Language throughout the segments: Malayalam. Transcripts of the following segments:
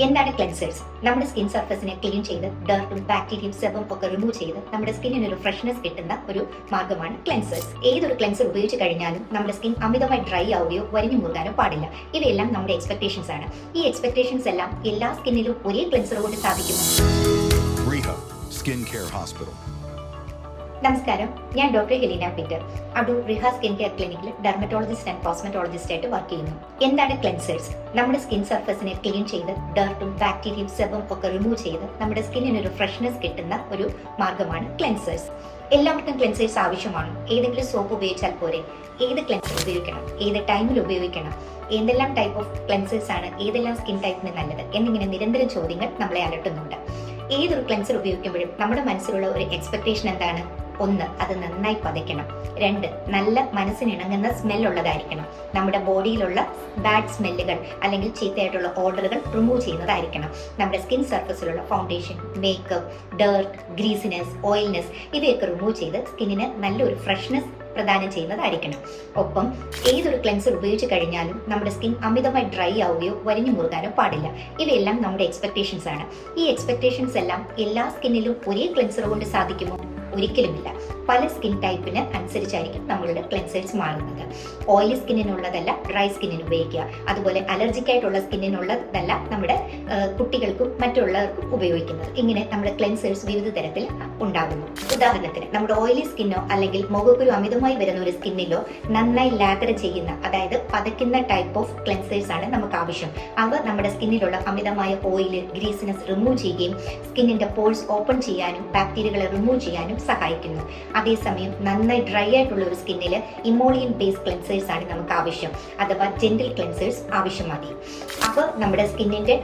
എന്താണ് ക്ലെൻസേഴ്സ് നമ്മുടെ സ്കിൻ സർഫസിനെ ക്ലീൻ ചെയ്ത് ഡർട്ടും ബാക്ടീരിയയും സെബും ഒക്കെ റിമൂവ് ചെയ്ത് നമ്മുടെ സ്കിന്നിന് ഒരു ഫ്രഷ്നെസ് കിട്ടുന്ന ഒരു മാർഗമാണ് ക്ലെൻസേഴ്സ് ഏതൊരു ക്ലെൻസർ ഉപയോഗിച്ച് കഴിഞ്ഞാലും നമ്മുടെ സ്കിൻ അമിതമായി ഡ്രൈ ആവുകയോ വരിഞ്ഞു മുറുകാനോ പാടില്ല. ഇവയെല്ലാം നമ്മുടെ എക്സ്പെക്ടേഷൻസ് ആണ്. ഈ എക്സ്പെക്ടേഷൻസ് എല്ലാം എല്ലാ സ്കിന്നിലും ഒരേ ക്ലെൻസർ കൊണ്ട് സാധിക്കുമോ നമസ്കാരം. ഞാൻ doctor Helena Peter. Adoor Reha skin care ക്ലിനിക്കിൽ ഡെർമറ്റോളജിസ്റ്റ് ആൻഡ് കോസ്മെറ്റോളജിസ്റ്റ് ആയിട്ട് വർക്ക് ചെയ്യുന്നു. എന്താണ് ക്ലെൻസേഴ്സ് നമ്മുടെ സ്കിൻ സർഫസിനെ ക്ലീൻ ചെയ്ത് ഡർട്ടും ബാക്ടീരിയയും സെബും ഒക്കെ റിമൂവ് ചെയ്ത് നമ്മുടെ സ്കിന്നിന് ഒരു ഫ്രഷ്നെസ് കിട്ടുന്ന ഒരു മാർഗമാണ് ക്ലെൻസേഴ്സ് എല്ലാവർക്കും ക്ലെൻസേഴ്സ് ആവശ്യമാണ്. ഏതെങ്കിലും സോപ്പ് ഉപയോഗിച്ചാൽ പോരെ. ഏത് ക്ലെൻസർ ഉപയോഗിക്കണം? ഏത് ടൈമിൽ ഉപയോഗിക്കണം? ഏതെല്ലാം ടൈപ്പ് ഓഫ് ക്ലെൻസേഴ്സ് ആണ്? ഏതെല്ലാം സ്കിൻ ടൈപ്പിന് നല്ലത്? എന്നിങ്ങനെ നിരന്തരം ചോദ്യങ്ങൾ നമ്മളെ അലട്ടുന്നുണ്ട്. ഏതൊരു ക്ലെൻസർ ഉപയോഗിക്കുമ്പോഴും നമ്മുടെ മനസ്സിലുള്ള ഒരു എക്സ്പെക്ടേഷൻ എന്താണ്? ഒന്ന് അത് നന്നായി പതയ്ക്കണം. രണ്ട് നല്ല മനസ്സിനിണങ്ങുന്ന സ്മെൽ ഉള്ളതായിരിക്കണം. നമ്മുടെ ബോഡിയിലുള്ള ബാഡ് സ്മെല്ലുകൾ അല്ലെങ്കിൽ ചീത്തയായിട്ടുള്ള ഓർഡറുകൾ റിമൂവ് ചെയ്യുന്നതായിരിക്കണം. നമ്മുടെ skin സർഫസിലുള്ള foundation makeup dirt greasiness oiliness ഇവയൊക്കെ റിമൂവ് ചെയ്ത് സ്കിന്നിന് നല്ലൊരു ഫ്രഷ്നെസ് പ്രദാനം ചെയ്യുന്നതായിരിക്കണം. ഒപ്പം ഏതൊരു ക്ലെൻസർ ഉപയോഗിച്ച് കഴിഞ്ഞാലും നമ്മുടെ സ്കിൻ അമിതമായി ഡ്രൈ ആവുകയോ വലിഞ്ഞു മുറുകാനോ പാടില്ല. ഇവയെല്ലാം നമ്മുടെ എക്സ്പെക്ടേഷൻസ് ആണ്. ഈ എക്സ്പെക്ടേഷൻസ് എല്ലാം എല്ലാ സ്കിന്നിലും ഒരേ ക്ലെൻസർ കൊണ്ട് സാധിക്കുമോ? ഒരിക്കലുമില്ല. പല സ്കിൻ ടൈപ്പിന് അനുസരിച്ചായിരിക്കും നമ്മളുടെ ക്ലെൻസേഴ്സ് മാറുന്നത്. ഓയിലി സ്കിന്നിനുള്ളതല്ല ഡ്രൈ സ്കിന്നിന് ഉപയോഗിക്കുക. അതുപോലെ അലർജിക് ആയിട്ടുള്ള സ്കിന്നിനുള്ളതല്ല നമ്മുടെ കുട്ടികൾക്കും മറ്റുള്ളവർക്കും ഉപയോഗിക്കുന്നത്. ഇങ്ങനെ നമ്മുടെ ക്ലെൻസേഴ്സ് വിവിധ തരത്തിൽ ഉണ്ടാകുന്നു. ഉദാഹരണത്തിന് നമ്മുടെ ഓയിലി സ്കിന്നോ അല്ലെങ്കിൽ മുഖക്കുരു അമിതമായി വരുന്ന ഒരു സ്കിന്നിലോ നന്നായി ലാഗർ ചെയ്യുന്ന അതായത് പതയ്ക്കുന്ന ടൈപ്പ് ഓഫ് ക്ലെൻസേഴ്സ് ആണ് നമുക്ക് ആവശ്യം. അവ നമ്മുടെ സ്കിന്നിലുള്ള അമിതമായ ഓയിൽ ഗ്രീസിനെസ് റിമൂവ് ചെയ്യുകയും സ്കിന്നിന്റെ പോൾസ് ഓപ്പൺ ചെയ്യാനും ബാക്ടീരിയകളെ റിമൂവ് ചെയ്യാനും സഹായിക്കുന്നു അതേസമയം നന്നായി ഡ്രൈ ആയിട്ടുള്ള ഒരു സ്കിന്നിൽ ഇമോളിയൻ ബേസ് ക്ലെൻസേഴ്സ് ആണ് നമുക്ക് ആവശ്യം. അഥവാ ജെന്റിൽ ക്ലെൻസേഴ്സ് ആവശ്യം മതി അപ്പോൾ നമ്മുടെ സ്കിന്നിന്റെ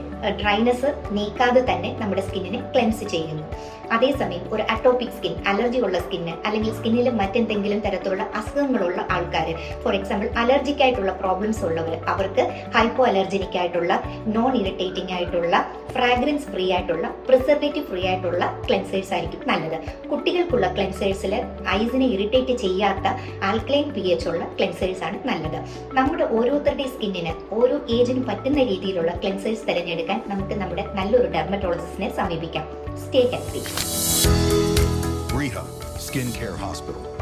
ഡ്രൈനെസ് നീക്കാതെ തന്നെ നമ്മുടെ സ്കിന്നിനെ ക്ലെൻസ് ചെയ്യുന്നു. അതേസമയം ഒരു അറ്റോപിക് സ്കിൻ അലർജി ഉള്ള സ്കിന്ന് അല്ലെങ്കിൽ സ്കിന്നിൽ മറ്റെന്തെങ്കിലും തരത്തിലുള്ള അസുഖങ്ങളുള്ള ആൾക്കാർ ഫോർ എക്സാമ്പിൾ അലർജിക് ആയിട്ടുള്ള പ്രോബ്ലംസ് ഉള്ളവർ അവർക്ക് ഹൈപ്പോ അലർജനിക് ആയിട്ടുള്ള നോൺ ഇറിറ്റേറ്റിംഗ് ആയിട്ടുള്ള ഫ്രാഗ്രൻസ് ഫ്രീ ആയിട്ടുള്ള പ്രിസർവേറ്റീവ് ഫ്രീ ആയിട്ടുള്ള ക്ലെൻസേഴ്സ് ആയിരിക്കും നല്ലത്. കുട്ടികൾക്കുള്ള ക്ലെൻസേഴ്സിൽ ഐസിനെ ഇറിറ്റേറ്റ് ചെയ്യാത്ത ആൽക്ലൈൻ പി എച്ച് ഉള്ള ക്ലെൻസേഴ്സ് ആണ് നല്ലത്. നമ്മുടെ ഓരോരുത്തരുടെ സ്കിന്നിന് ഓരോ ഏജിന് പറ്റുന്ന രീതിയിലുള്ള ക്ലെൻസേഴ്സ് തിരഞ്ഞെടുക്കാൻ നമുക്ക് നമ്മുടെ നല്ലൊരു ഡെർമറ്റോളജിസ്റ്റിനെ സമീപിക്കാം. Stay healthy Reha Skincare Hospital.